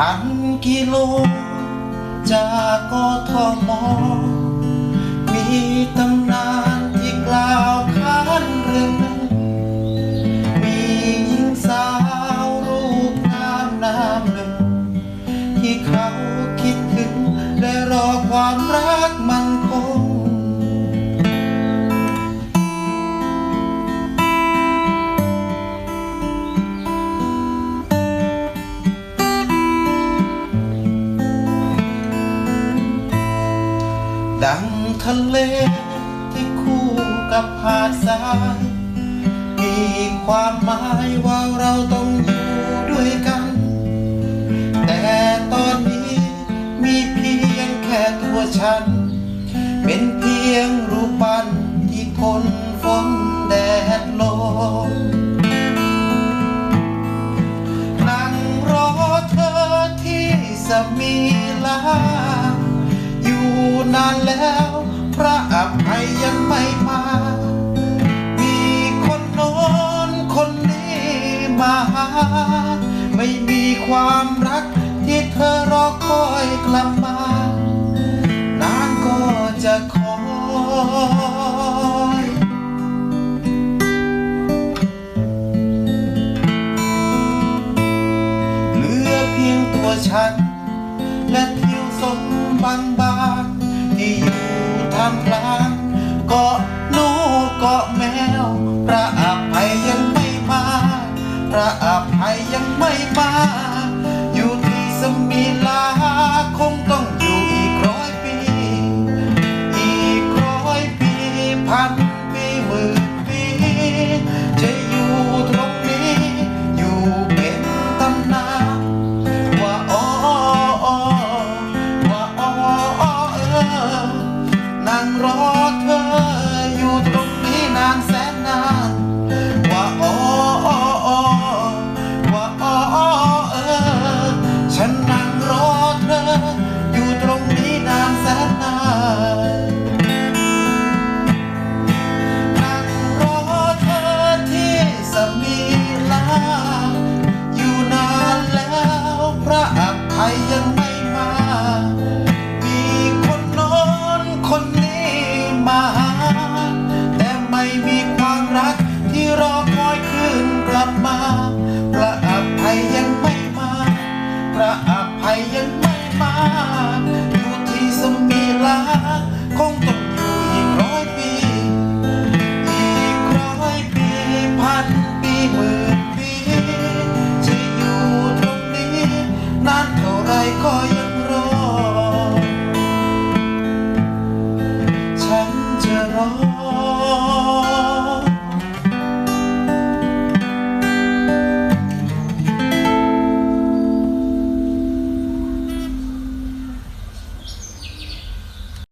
พันกิโล จากกทมมีตำนานที่กล่าวขานเรื่องนั้นมีหญิงสาวรูปงามนามหนึ่ง ที่เขาคิดถึงและรอความรัก ทะเลที่คู่กับหาดทราย มีความหมายว่าเราต้องอยู่ด้วยกัน แต่ตอนนี้มีเพียงแค่ตัวฉัน เป็นเพียงรูปปั้นที่ทนฝนแดดลมนั่งรอเธอที่สมีลา อยู่นานแล้ว พระอภัยยังไม่มา มีคนโน้นคนนี้มาหา ไม่มีความรักที่เธอรอคอยกลับมานานก็จะคอยเหลือเพียงตัวฉัน และทิวสมบางบาง ระอภัยยังไม่มา อยู่ที่สมิลาคงต้องอยู่อีกร้อยปี อีกร้อยปีพัน ยังไม่มา มีคนโน้นคนนี้มาหา แต่ไม่มีความรักที่รอคอยคืนกลับมา พระอภัยยังไม่มา พระอภัยยังไม่มา อยู่ที่สมีลาคงต้อง